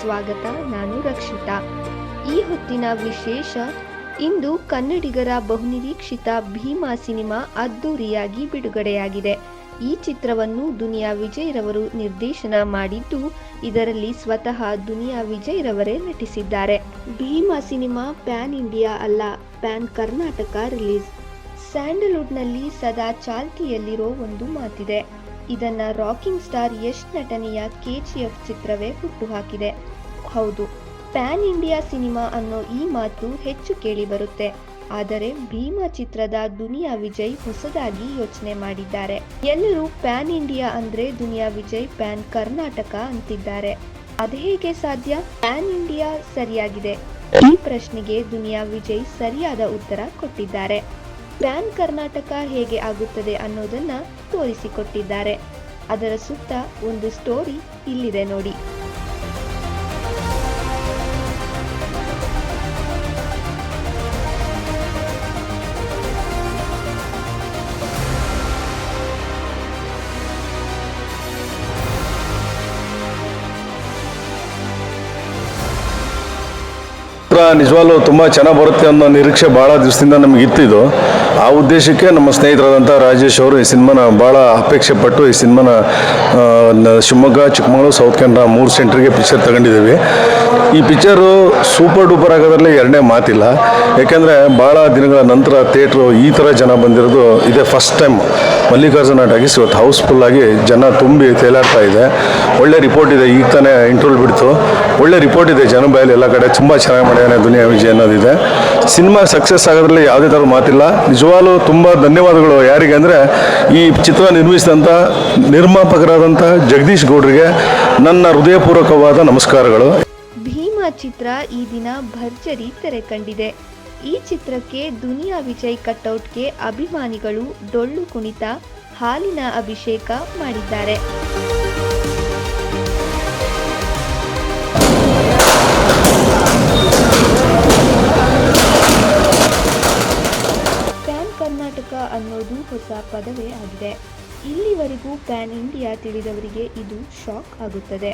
ಸ್ವಾಗತ, ನಾನು ರಕ್ಷಿತಾ. ಈ ಹೊತ್ತಿನ ವಿಶೇಷ, ಇಂದು ಕನ್ನಡಿಗರ ಬಹುನಿರೀಕ್ಷಿತ ಭೀಮಾ ಸಿನಿಮಾ ಅದ್ದೂರಿಯಾಗಿ ಬಿಡುಗಡೆಯಾಗಿದೆ. ಈ ಚಿತ್ರವನ್ನು ದುನಿಯಾ ವಿಜಯ್ ರವರು ನಿರ್ದೇಶನ ಮಾಡಿದ್ದು, ಇದರಲ್ಲಿ ಸ್ವತಃ ದುನಿಯಾ ವಿಜಯ್ ರವರೇ ನಟಿಸಿದ್ದಾರೆ. ಭೀಮಾ ಸಿನಿಮಾ ಪ್ಯಾನ್ ಇಂಡಿಯಾ ಅಲ್ಲ, ಪ್ಯಾನ್ ಕರ್ನಾಟಕ ರಿಲೀಸ್. ಸ್ಯಾಂಡಲ್ವುಡ್ನಲ್ಲಿ ಸದಾ ಚಾಲ್ತಿಯಲ್ಲಿರೋ ಒಂದು ಮಾತಿದೆ. ಇದನ್ನ ರಾಕಿಂಗ್ ಸ್ಟಾರ್ ಯಶ್ ನಟನೆಯ ಕೆಜಿಎಫ್ ಚಿತ್ರವೇ ಹುಟ್ಟುಹಾಕಿದೆ ಹೌದು. ಪ್ಯಾನ್ ಇಂಡಿಯಾ ಸಿನಿಮಾ ಅನ್ನೋ ಈ ಮಾತು ಹೆಚ್ಚು ಕೇಳಿ ಬರುತ್ತೆ. ಆದರೆ ಭೀಮಾ ಚಿತ್ರದ ದುನಿಯಾ ವಿಜಯ್ ಹೊಸದಾಗಿ ಯೋಚನೆ ಮಾಡಿದ್ದಾರೆ. ಎಲ್ಲರೂ ಪ್ಯಾನ್ ಇಂಡಿಯಾ ಅಂದ್ರೆ ದುನಿಯಾ ವಿಜಯ್ ಪ್ಯಾನ್ ಕರ್ನಾಟಕ ಅಂತಿದ್ದಾರೆ. ಅದೇಗೆ ಸಾಧ್ಯ? ಪ್ಯಾನ್ ಇಂಡಿಯಾ ಸರಿಯಾಗಿದೆ. ಈ ಪ್ರಶ್ನೆಗೆ ದುನಿಯಾ ವಿಜಯ್ ಸರಿಯಾದ ಉತ್ತರ ಕೊಟ್ಟಿದ್ದಾರೆ. ಪ್ಯಾನ್ ಕರ್ನಾಟಕ ಹೇಗೆ ಆಗುತ್ತದೆ ಅನ್ನೋದನ್ನ ತೋರಿಸಿಕೊಟ್ಟಿದ್ದಾರೆ. ಅದರ ಸುತ್ತ ಒಂದು ಸ್ಟೋರಿ ಇಲ್ಲಿದೆ ನೋಡಿ. ನಿಜವಾಗ್ಲೂ ತುಂಬ ಚೆನ್ನಾಗಿ ಬರುತ್ತೆ ಅನ್ನೋ ನಿರೀಕ್ಷೆ ಭಾಳ ದಿವಸದಿಂದ ನಮಗಿತ್ತು ಇತ್ತಿದ್ದು ಆ ಉದ್ದೇಶಕ್ಕೆ ನಮ್ಮ ಸ್ನೇಹಿತರಾದಂಥ ರಾಜೇಶ್ ಅವರು ಈ ಸಿನಿಮಾನ ಭಾಳ ಅಪೇಕ್ಷೆ ಪಟ್ಟು ಈ ಸಿನಿಮಾನ ಶಿವಮೊಗ್ಗ, ಚಿಕ್ಕಮಗಳೂರು, ಸೌತ್ ಕನ್ನಡ ಮೂರು ಸೆಂಟ್ರಿಗೆ ಪಿಕ್ಚರ್ ತಗೊಂಡಿದ್ದೀವಿ. ಈ ಪಿಕ್ಚರು ಸೂಪರ್ ಡೂಪರ್ ಆಗೋದ್ರಲ್ಲಿ ಎರಡನೇ ಮಾತಿಲ್ಲ. ಯಾಕೆಂದರೆ ಭಾಳ ದಿನಗಳ ನಂತರ ಥಿಯೇಟ್ರು ಈ ಥರ ಜನ ಬಂದಿರೋದು ಇದೇ ಫಸ್ಟ್ ಟೈಮ್. ಮಲ್ಲಿಕಾರ್ಜುನ ಟಾಕೀಸ್ ಇವತ್ತು ಹೌಸ್ಫುಲ್ಲಾಗಿ ಜನ ತುಂಬಿ ತೇಲಾಡ್ತಾ ಇದೆ. ಒಳ್ಳೆ ರಿಪೋರ್ಟ್ ಇದೆ, ಈಗ ತಾನೇ ಇಂಟ್ರೋಲ್ ಬಿಡ್ತು. ಒಳ್ಳೆ ರಿಪೋರ್ಟ್ ಇದೆ, ಜನ ಬಯಲು ಎಲ್ಲ ಕಡೆ. ತುಂಬ ಚೆನ್ನಾಗಿ ಮಾಡ್ಯಾನೆ ದುನಿಯಾ ವಿಜಯ್ ಅನ್ನೋದಿದೆ. ಸಿನಿಮಾ ಸಕ್ಸಸ್ ಆಗೋದ್ರಲ್ಲಿ ಯಾವುದೇ ಥರ ಮಾತಿಲ್ಲ. ನಿಜವಾಗ್ಲೂ ತುಂಬ ಧನ್ಯವಾದಗಳು. ಯಾರಿಗೆ ಅಂದರೆ ಈ ಚಿತ್ರ ನಿರ್ಮಿಸಿದಂಥ ನಿರ್ಮಾಪಕರಾದಂಥ ಜಗದೀಶ್ ಗೌಡ್ರಿಗೆ ನನ್ನ ಹೃದಯಪೂರ್ವಕವಾದ ನಮಸ್ಕಾರಗಳು. ಭೀಮಾ ಚಿತ್ರ ಈ ದಿನ ಭರ್ಜರಿ ತೆರೆ ಕಂಡಿದೆ. ಈ ಚಿತ್ರಕ್ಕೆ ದುನಿಯಾ ವಿಜಯ್ ಕಟೌಟ್ಗೆ ಅಭಿಮಾನಿಗಳು ಡೊಳ್ಳು ಕುಣಿತ, ಹಾಲಿನ ಅಭಿಷೇಕ ಮಾಡಿದ್ದಾರೆ. ಹೊಸ ಪದವೇ ಆಗಿದೆ. ಇಲ್ಲಿವರೆಗೂ ಪ್ಯಾನ್ ಇಂಡಿಯಾ ತಿಳಿದವರಿಗೆ ಇದು ಶಾಕ್ ಆಗುತ್ತದೆ.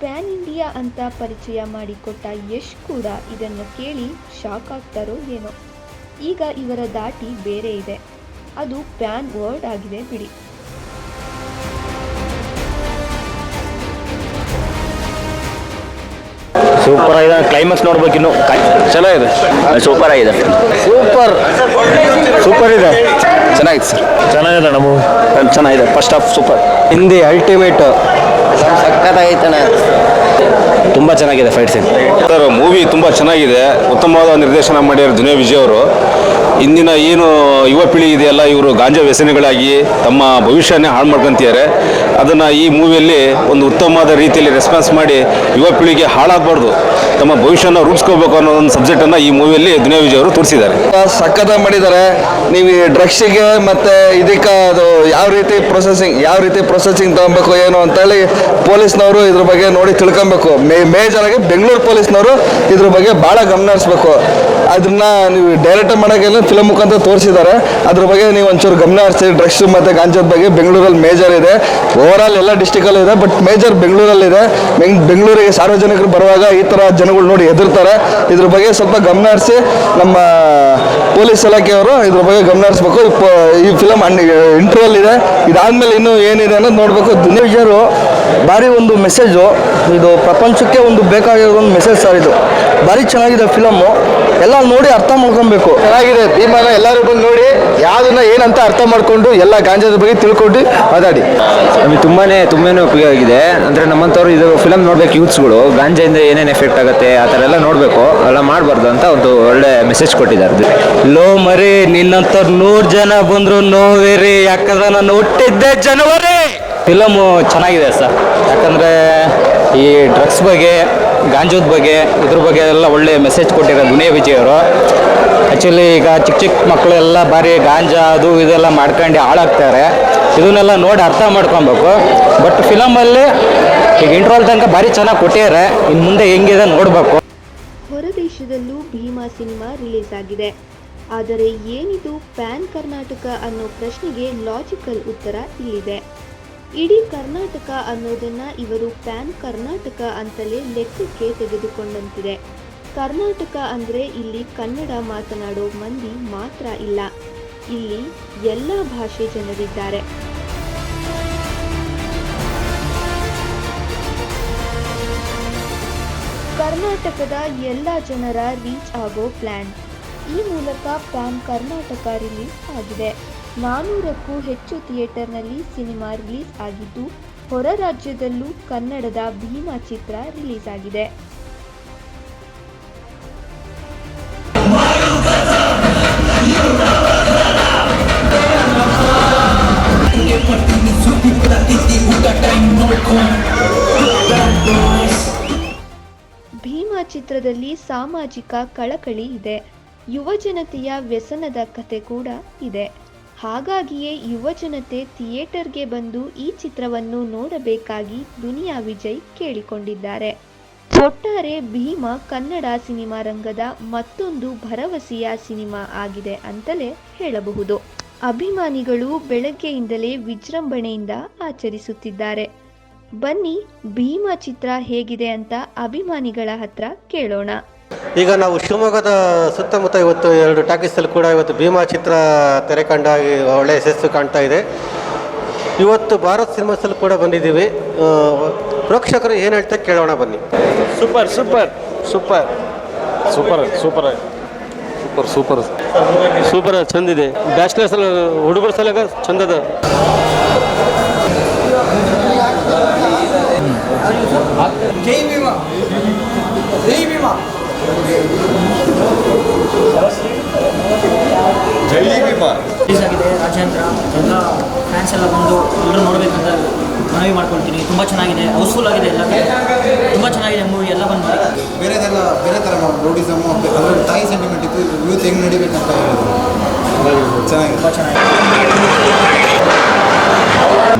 ಪ್ಯಾನ್ ಇಂಡಿಯಾ ಅಂತ ಪರಿಚಯ ಮಾಡಿಕೊಟ್ಟ ಯಶ್ ಕೂಡ ಇದನ್ನು ಕೇಳಿ ಶಾಕ್ ಆಗ್ತಾರೋ ಏನೋ. ಈಗ ಇವರ ದಾಟಿ ಬೇರೆ ಇದೆ. ಅದು ಪ್ಯಾನ್ ವರ್ಡ್ ಆಗಿದೆ ಬಿಡಿ. ಸೂಪರ್ ಆಗಿದೆ. ಕ್ಲೈಮ್ಯಾಕ್ಸ್ ನೋಡ್ಬೇಕು ಇನ್ನು. ಚೆನ್ನಾಗಿದೆ ಸೂಪರ್ ಆಗಿದೆ. ಸೂಪರ್. ಸೂಪರ್ ಇದೆ. ಚೆನ್ನಾಗಿದೆ ಸರ್. ಚೆನ್ನಾಗಿದೆ ನಮ್ಮ ಚೆನ್ನಾಗಿದೆ. ಫಸ್ಟ್ ಹಾಫ್ ಸೂಪರ್ ಹಿಂದಿ ಅಲ್ಟಿಮೇಟ್ ಸಖತ್ತಾಗೈತಣ್ಣ. ತುಂಬ ಚೆನ್ನಾಗಿದೆ ಫೈಟ್ ಸೀನ್ ಸರ್ ಮೂವಿ ತುಂಬ ಚೆನ್ನಾಗಿದೆ. ಉತ್ತಮವಾದ ನಿರ್ದೇಶನ ಮಾಡಿರೋ ದಿನೇ ವಿಜಯ್ ಅವರು. ಇಂದಿನ ಏನು ಯುವ ಪೀಳಿಗೆ ಇದೆಯಲ್ಲ, ಇವರು ಗಾಂಜಾ ವ್ಯಸನಿಗಳಾಗಿ ತಮ್ಮ ಭವಿಷ್ಯನೇ ಹಾಳು ಮಾಡ್ಕೊಂತಿದ್ದಾರೆ. ಅದನ್ನು ಈ ಮೂವಿಯಲ್ಲಿ ಒಂದು ಉತ್ತಮವಾದ ರೀತಿಯಲ್ಲಿ ರೆಸ್ಪಾನ್ಸ್ ಮಾಡಿ ಯುವ ಪೀಳಿಗೆ ಹಾಳಾಗಬಾರ್ದು, ತಮ್ಮ ಭವಿಷ್ಯನ ರೂಪಿಸ್ಕೋಬೇಕು ಅನ್ನೋ ಒಂದು ಸಬ್ಜೆಕ್ಟನ್ನು ಈ ಮೂವಿಯಲ್ಲಿ ದುನಿಯಾ ವಿಜಯ್ ಅವರು ತೋರಿಸಿದ್ದಾರೆ. ಸಕ್ಕದ ಮಾಡಿದ್ದಾರೆ. ನೀವು ಈ ಡ್ರಗ್ಸಿಗೆ ಮತ್ತು ಇದಕ್ಕೆ ಅದು ಯಾವ ರೀತಿ ಪ್ರೊಸೆಸಿಂಗ್ ಯಾವ ರೀತಿ ಪ್ರೊಸೆಸಿಂಗ್ ತಗೊಬೇಕು, ಏನು ಅಂತೇಳಿ ಪೊಲೀಸ್ನವರು ಇದ್ರ ಬಗ್ಗೆ ನೋಡಿ ತಿಳ್ಕೊಬೇಕು. ಮೇ ಮೇಜರಾಗಿ ಬೆಂಗಳೂರು ಪೊಲೀಸ್ನವರು ಇದ್ರ ಬಗ್ಗೆ ಭಾಳ ಗಮನ ಹರಿಸ್ಬೇಕು. ಅದನ್ನ ನೀವು ಡೈರೆಕ್ಟ್ ಮಾಡೋಕ್ಕೆಲ್ಲ ಫಿಲಮ್ ಮುಖಾಂತರ ತೋರಿಸಿದ್ದಾರೆ. ಅದ್ರ ಬಗ್ಗೆ ನೀವು ಒಂಚೂರು ಗಮನ ಹರಿಸಿ ಡ್ರಗ್ಸ್ ಮತ್ತು ಗಾಂಜಾದ ಬಗ್ಗೆ ಬೆಂಗಳೂರಲ್ಲಿ ಮೇಜರ್ ಇದೆ. ಓವರ್ ಆಲ್ ಎಲ್ಲ ಡಿಸ್ಟಿಕಲ್ಲಿ ಇದೆ ಬಟ್ ಮೇಜರ್ ಬೆಂಗಳೂರಲ್ಲಿದೆ ಇದೆ. ಬೆಂಗಳೂರಿಗೆ ಸಾರ್ವಜನಿಕರು ಬರುವಾಗ ಈ ಥರ ಜನಗಳು ನೋಡಿ ಹೆದರ್ತಾರೆ. ಇದ್ರ ಬಗ್ಗೆ ಸ್ವಲ್ಪ ಗಮನ ಹರಿಸಿ ನಮ್ಮ ಪೊಲೀಸ್ ಇಲಾಖೆಯವರು ಇದ್ರ ಬಗ್ಗೆ ಗಮನ ಹರಿಸ್ಬೇಕು. ಈ ಫಿಲಮ್ ಇಂಟರ್ವಲ್ ಇದೆ. ಇದಾದ್ಮೇಲೆ ಇನ್ನೂ ಏನಿದೆ ಅನ್ನೋದು ನೋಡಬೇಕು. ದುನಿಯರು ಭಾರಿ ಒಂದು ಮೆಸೇಜು. ಇದು ಪ್ರಪಂಚಕ್ಕೆ ಒಂದು ಬೇಕಾಗಿರೋ ಒಂದು ಮೆಸೇಜ್ ಸರ್ ಇದು. ಭಾರಿ ಚೆನ್ನಾಗಿದೆ ಫಿಲಮ್ಮು ಎಲ್ಲ ನೋಡಿ ಅರ್ಥ ಮಾಡ್ಕೊಬೇಕು. ಚೆನ್ನಾಗಿದೆ. ಭೀಮಾನ ಎಲ್ಲರೂ ಬಂದು ನೋಡಿ ಯಾವುದನ್ನ ಏನಂತ ಅರ್ಥ ಮಾಡ್ಕೊಂಡು ಎಲ್ಲ ಗಾಂಜಾದ ಬಗ್ಗೆ ತಿಳ್ಕೊಂಡು ಮಾತಾಡಿ. ನಮಗೆ ತುಂಬಾನೇ ತುಂಬಾನೇ ಉಪಯೋಗ ಆಗಿದೆ. ಅಂದ್ರೆ ನಮ್ಮಂಥವ್ರು ಇದು ಫಿಲಮ್ ನೋಡ್ಬೇಕು ಯೂತ್ಸ್ಗಳು ಗಾಂಜಾಯಿಂದ ಏನೇನು ಎಫೆಕ್ಟ್ ಆಗುತ್ತೆ ಆ ಥರ ಎಲ್ಲ ನೋಡಬೇಕು. ಎಲ್ಲ ಮಾಡಬಾರ್ದು ಅಂತ ಒಂದು ಒಳ್ಳೆ ಮೆಸೇಜ್ ಕೊಟ್ಟಿದ್ದಾರೆ ಲೋ ಮರಿ ನಿನ್ನಂತ ನೂರು ಜನ ಬಂದರು ನೋವೇರಿ. ಯಾಕಂದ್ರೆ ನಾನು ಹುಟ್ಟಿದ್ದೆ ಜನವರಿ ಫಿಲಮು ಚೆನ್ನಾಗಿದೆ ಸರ್. ಯಾಕಂದರೆ ಈ ಡ್ರಗ್ಸ್ ಬಗ್ಗೆ, ಗಾಂಜೋದ ಬಗ್ಗೆ, ಇದ್ರ ಬಗ್ಗೆ ಎಲ್ಲ ಒಳ್ಳೆ ಮೆಸೇಜ್ ಕೊಟ್ಟಿರೋ ದುನಿಯಾ ವಿಜಯ್ ಅವರು. ಆ್ಯಕ್ಚುಲಿ ಈಗ ಚಿಕ್ಕ ಚಿಕ್ಕ ಮಕ್ಕಳೆಲ್ಲ ಬಾರಿ ಗಾಂಜಾ ಅದು ಇದೆಲ್ಲ ಮಾಡ್ಕೊಂಡು ಹಾಳಾಗ್ತಾರೆ. ಇದನ್ನೆಲ್ಲ ನೋಡಿ ಅರ್ಥ ಮಾಡ್ಕೊಬೇಕು. ಬಟ್ ಫಿಲಮಲ್ಲಿ ಈಗ ಇಂಟ್ರೋಲ್ ತನಕ ಭಾರಿ ಚೆನ್ನಾಗಿ ಕೊಟ್ಟಿದ್ದಾರೆ. ಇನ್ನು ಮುಂದೆ ಹೆಂಗಿದೆ ನೋಡಬೇಕು. ಹೊರದೇಶದಲ್ಲೂ ಭೀಮಾ ಸಿನಿಮಾ ರಿಲೀಸ್ ಆಗಿದೆ. ಆದರೆ ಏನಿದು ಪ್ಯಾನ್ ಕರ್ನಾಟಕ ಅನ್ನೋ ಪ್ರಶ್ನೆಗೆ ಲಾಜಿಕಲ್ ಉತ್ತರ ಇಲ್ಲಿದೆ. ಇಡೀ ಕರ್ನಾಟಕ ಅನ್ನೋದನ್ನ ಇವರು ಪ್ಯಾನ್ ಕರ್ನಾಟಕ ಅಂತಲೇ ಲೆಕ್ಕಕ್ಕೆ ತೆಗೆದುಕೊಂಡಂತಿದೆ. ಕರ್ನಾಟಕ ಅಂದರೆ ಇಲ್ಲಿ ಕನ್ನಡ ಮಾತನಾಡೋ ಮಂದಿ ಮಾತ್ರ ಇಲ್ಲ. ಇಲ್ಲಿ ಎಲ್ಲ ಭಾಷೆ ಜನರಿದ್ದಾರೆ. ಕರ್ನಾಟಕದ ಎಲ್ಲ ಜನರ ರೀಚ್ ಆಗೋ ಪ್ಲ್ಯಾನ್ ಈ ಮೂಲಕ ಪ್ಯಾನ್ ಕರ್ನಾಟಕ ರಿಲೀಸ್ ಆಗಿದೆ. ನಾನ್ನೂರಕ್ಕೂ ಹೆಚ್ಚು ಥಿಯೇಟರ್ನಲ್ಲಿ ಸಿನಿಮಾ ರಿಲೀಸ್ ಆಗಿದ್ದು, ಹೊರ ರಾಜ್ಯದಲ್ಲೂ ಕನ್ನಡದ ಭೀಮಾ ಚಿತ್ರ ರಿಲೀಸ್ ಆಗಿದೆ. ಭೀಮಾ ಚಿತ್ರದಲ್ಲಿ ಸಾಮಾಜಿಕ ಕಳಕಳಿ ಇದೆ. ಯುವ ಜನತೆಯ ವ್ಯಸನದ ಕತೆ ಕೂಡ ಇದೆ. ಹಾಗಾಗಿಯೇ ಯುವ ಜನತೆ ಥಿಯೇಟರ್ಗೆ ಬಂದು ಈ ಚಿತ್ರವನ್ನು ನೋಡಬೇಕಾಗಿ ದುನಿಯಾ ವಿಜಯ್ ಕೇಳಿಕೊಂಡಿದ್ದಾರೆ. ಒಟ್ಟಾರೆ ಭೀಮ ಕನ್ನಡ ಸಿನಿಮಾ ರಂಗದ ಮತ್ತೊಂದು ಭರವಸೆಯ ಸಿನಿಮಾ ಆಗಿದೆ ಅಂತಲೇ ಹೇಳಬಹುದು. ಅಭಿಮಾನಿಗಳು ಬೆಳಗ್ಗೆಯಿಂದಲೇ ವಿಜೃಂಭಣೆಯಿಂದ ಆಚರಿಸುತ್ತಿದ್ದಾರೆ. ಬನ್ನಿ ಭೀಮ ಚಿತ್ರ ಹೇಗಿದೆ ಅಂತ ಅಭಿಮಾನಿಗಳ ಹತ್ರ ಕೇಳೋಣ. ಈಗ ನಾವು ಶಿವಮೊಗ್ಗದ ಸುತ್ತಮುತ್ತ ಇವತ್ತು ಎರಡು ಟಾಕೀಸಲ್ಲಿ ಕೂಡ ಇವತ್ತು ಭೀಮಾ ಚಿತ್ರ ತೆರೆ ಕಂಡಾಗಿ ಒಳ್ಳೆಯ ಯಶಸ್ಸು ಕಾಣ್ತಾ ಇದೆ. ಇವತ್ತು ಭಾರತ್ ಸಿನಿಮಾಸಲ್ಲಿ ಕೂಡ ಬಂದಿದ್ದೀವಿ. ಪ್ರೇಕ್ಷಕರು ಏನು ಹೇಳ್ತಾ ಕೇಳೋಣ ಬನ್ನಿ. Super super super. Super super. Super super. Super ಚಂದಿದೆ bachelors ಹುಡುಗರ ಸಲಗ ಚಂದದ ರಿಲೀಸ್ ಆಗಿದೆ ರಾಜೇಂದ್ರ ಎಲ್ಲ ಫ್ಯಾನ್ಸ್ ಎಲ್ಲ ಬಂದು ಎಲ್ಲರೂ ನೋಡಬೇಕಂತ ಮನವಿ ಮಾಡ್ಕೊಳ್ತೀನಿ. ತುಂಬ ಚೆನ್ನಾಗಿದೆ ಹೌಸ್ಫುಲ್ ಆಗಿದೆ ಎಲ್ಲ ತುಂಬ ಚೆನ್ನಾಗಿದೆ ಮೂವಿ ಎಲ್ಲ ಬಂದು ಬೇರೆದೆಲ್ಲ ಬೇರೆ ಥರ ಮಾಡಿ ರೌಡಿಸಮು ಅದರಲ್ಲಿ ತಾಯಿ ಸೆಂಟಿಮೆಂಟ್ ಇತ್ತು ಯೂತ್ ಹೆಂಗೆ ನಡಿಬೇಕಂತ ಹೇಳಿದ್ರು. ಚೆನ್ನಾಗಿದೆ. ತುಂಬ ಚೆನ್ನಾಗಿದೆ.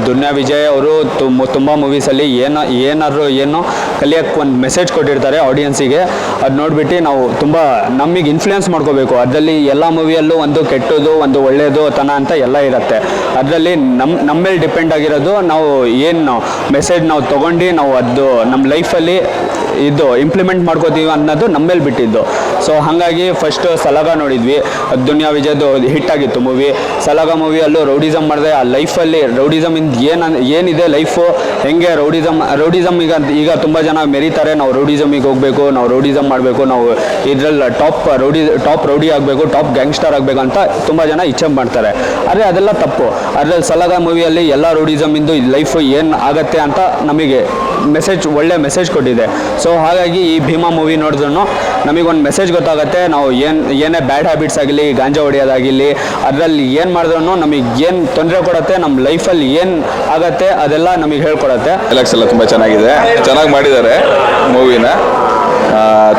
ದುನ್ಯಾ ವಿಜಯ್ ಅವರು ತುಂಬ ತುಂಬ ಮೂವೀಸಲ್ಲಿ ಏನೋ ಏನಾದ್ರು ಏನೋ ಕಲಿಯೋಕ್ಕೆ ಒಂದು ಮೆಸೇಜ್ ಕೊಟ್ಟಿರ್ತಾರೆ ಆಡಿಯನ್ಸಿಗೆ ಅದು ನೋಡ್ಬಿಟ್ಟು ನಾವು ತುಂಬ ನಮಗೆ ಇನ್ಫ್ಲುಯೆನ್ಸ್ ಮಾಡ್ಕೋಬೇಕು. ಅದರಲ್ಲಿ ಎಲ್ಲ ಮೂವಿಯಲ್ಲೂ ಒಂದು ಕೆಟ್ಟದು ಒಂದು ಒಳ್ಳೆಯದು ತನ ಅಂತ ಎಲ್ಲ ಇರುತ್ತೆ. ಅದರಲ್ಲಿ ನಮ್ಮ ನಮ್ಮ ಮೇಲೆ ಡಿಪೆಂಡ್ ಆಗಿರೋದು ನಾವು ಏನು ಮೆಸೇಜ್ ನಾವು ತೊಗೊಂಡು ನಾವು ಅದು ನಮ್ಮ ಲೈಫಲ್ಲಿ ಇದು ಇಂಪ್ಲಿಮೆಂಟ್ ಮಾಡ್ಕೋತೀವಿ ಅನ್ನೋದು ನಮ್ಮ ಮೇಲೆ ಬಿಟ್ಟಿದ್ದು. ಸೊ ಹಾಗಾಗಿ ಫಸ್ಟ್ ಸಲಗ ನೋಡಿದ್ವಿ. ದುನಿಯಾ ವಿಜಯ್ದು ಹಿಟ್ ಆಗಿತ್ತು ಮೂವಿ ಸಲಗ ಮೂವಿಯಲ್ಲೂ ರೌಡಿಸಮ್ ಮಾಡಿದೆ, ಆ ಲೈಫಲ್ಲಿ ರೌಡಿಸಮ್ ಇಂದ ಏನು ಏನಿದೆ ಲೈಫು ಹೆಂಗೆ ರೌಡಿಸಮ್ ರೌಡಿಸಮ್ ಈಗ ಈಗ ತುಂಬ ಜನ ಮೆರೀತಾರೆ, ನಾವು ರೌಡಿಸಮಿಗೆ ಹೋಗಬೇಕು, ನಾವು ರೌಡಿಸಮ್ ಮಾಡಬೇಕು, ನಾವು ಇದ್ರಲ್ಲಿ ಟಾಪ್ ರೌಡಿ ಟಾಪ್ ರೌಡಿ ಆಗಬೇಕು ಟಾಪ್ ಗ್ಯಾಂಗ್ಸ್ಟರ್ ಆಗಬೇಕು ಅಂತ ತುಂಬ ಜನ ಇಚ್ಛೆ ಮಾಡ್ತಾರೆ. ಆದರೆ ಅದೆಲ್ಲ ತಪ್ಪು. ಅದರಲ್ಲಿ ಸಲಗ ಮೂವಿಯಲ್ಲಿ ಎಲ್ಲ ರೌಡಿಸಮಿಂದು ಲೈಫು ಏನು ಆಗತ್ತೆ ಅಂತ ನಮಗೆ ಮೆಸೇಜ್ ಒಳ್ಳೆ ಮೆಸೇಜ್ ಕೊಟ್ಟಿದೆ. ಸೊ ಹಾಗಾಗಿ ಈ ಭೀಮಾ ಮೂವಿ ನೋಡಿದ್ರು ನಮಗೊಂದು ಮೆಸೇಜ್ ಗೊತ್ತಾಗುತ್ತೆ. ನಾವು ಏನು ಏನೇ ಬ್ಯಾಡ್ ಹ್ಯಾಬಿಟ್ಸ್ ಆಗಲಿ ಗಾಂಜಾ ಹೊಡೆಯೋದಾಗಿರಲಿ ಅದರಲ್ಲಿ ಏನು ಮಾಡಿದ್ರು ನಮಗೆ ಏನು ತೊಂದರೆ ಕೊಡುತ್ತೆ ನಮ್ಮ ಲೈಫಲ್ಲಿ ಏನು ಆಗುತ್ತೆ ಅದೆಲ್ಲ ನಮಗೆ ಹೇಳ್ಕೊಡತ್ತೆ. ಎಲೆಕ್ಸ್ ಎಲ್ಲ ತುಂಬ ಚೆನ್ನಾಗಿದೆ. ಚೆನ್ನಾಗಿ ಮಾಡಿದ್ದಾರೆ ಮೂವಿನ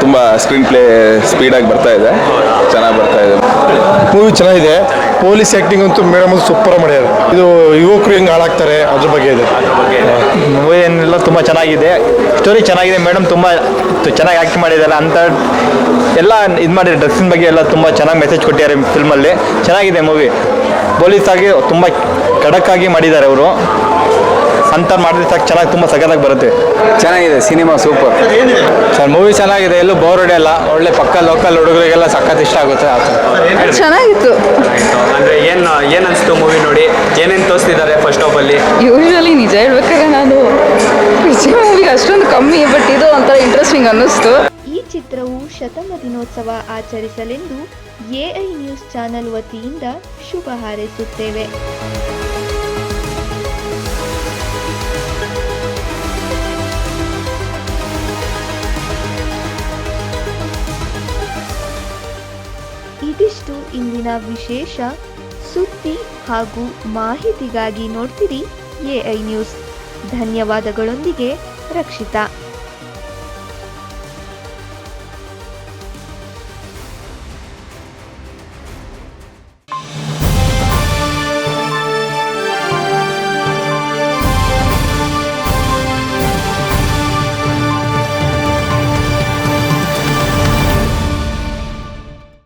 ತುಂಬ ಸ್ಕ್ರೀನ್ ಪ್ಲೇ ಸ್ಪೀಡಾಗಿ ಬರ್ತಾ ಇದೆ. ಚೆನ್ನಾಗಿ ಬರ್ತಾ ಇದೆ. ಮೂವಿ ಚೆನ್ನಾಗಿದೆ. ಪೊಲೀಸ್ ಆ್ಯಕ್ಟಿಂಗ್ ಅಂತೂ ಮೇಡಮ್ ಸೂಪರ್ ಮಾಡ್ಯಾರ ಇದು ಯುವಕರು ಹೆಂಗೆ ಹಾಳಾಗ್ತಾರೆ ಅದ್ರ ಬಗ್ಗೆ ಇದೆ. ಮೂವಿ ಏನೆಲ್ಲ ತುಂಬ ಚೆನ್ನಾಗಿದೆ. ಸ್ಟೋರಿ ಚೆನ್ನಾಗಿದೆ ಮೇಡಮ್ ತುಂಬ ಚೆನ್ನಾಗಿ ಆ್ಯಕ್ಟ್ ಮಾಡಿದ್ದಾರೆ ಅಂತ ಎಲ್ಲ ಇದು ಮಾಡಿದ್ದಾರೆ. ಡ್ರಗ್ಸಿನ ಬಗ್ಗೆ ಎಲ್ಲ ತುಂಬ ಚೆನ್ನಾಗಿ ಮೆಸೇಜ್ ಕೊಟ್ಟಿದ್ದಾರೆ ಫಿಲ್ಮಲ್ಲಿ ಚೆನ್ನಾಗಿದೆ ಮೂವಿ ಪೊಲೀಸ್ ಆಗಿ ತುಂಬ ಖಡಕ್ಕಾಗಿ ಮಾಡಿದ್ದಾರೆ ಅವರು. ಅಂತ ಮಾಡಿದ್ರೆ ಸಾಕು ಚೆನ್ನಾಗಿ ತುಂಬ ಸಖತ್ತಾಗಿ ಬರುತ್ತೆ. ಚೆನ್ನಾಗಿದೆ ಸಿನಿಮಾ ಸೂಪರ್ ಸರ್ ಮೂವಿ ಚೆನ್ನಾಗಿದೆ ಎಲ್ಲೂ ಬೋರ್ ಹೊಡೆಯಲ್ಲ. ಒಳ್ಳೆ ಪಕ್ಕ ಲೋಕಲ್ ಹುಡುಗರಿಗೆಲ್ಲ ಸಖತ್ ಇಷ್ಟ ಆಗುತ್ತೆ. ಆ ಥರ ಚೆನ್ನಾಗಿತ್ತು ಅಂದರೆ ಏನು ಏನು ಅನಿಸ್ತು ಮೂವಿ ನೋಡಿ ಏನೇನು ತೋರಿಸ್ತಿದ್ದಾರೆ ಫಸ್ಟ್ ಆಫಲ್ಲಿ ಯೂಶ್ವಲಿ ನಿಜ ಹೇಳ್ಬೇಕಾದ್ರೆ ನಾನು ಪಿಚ್ಚಿ ಮೂವಿಗೆ ಅಷ್ಟೊಂದು ಕಮ್ಮಿ ಬಟ್ ಇದು ಒಂಥರ ಇಂಟ್ರೆಸ್ಟಿಂಗ್ ಅನ್ನಿಸ್ತು. ಈ ಚಿತ್ರವು ಶತಮ ದಿನೋತ್ಸವ ಆಚರಿಸಲೆಂದು ಎಐ ನ್ಯೂಸ್ ಚಾನೆಲ್ ವತಿಯಿಂದ ಶುಭ ಹಾರೈಸುತ್ತೇವೆ. ಇದಿಷ್ಟು ಇಂದಿನ ವಿಶೇಷ. ಸುದ್ದಿ ಹಾಗೂ ಮಾಹಿತಿಗಾಗಿ ನೋಡ್ತೀರಿ ಎಐ ನ್ಯೂಸ್. ಧನ್ಯವಾದಗಳೊಂದಿಗೆ ರಕ್ಷಿತಾ.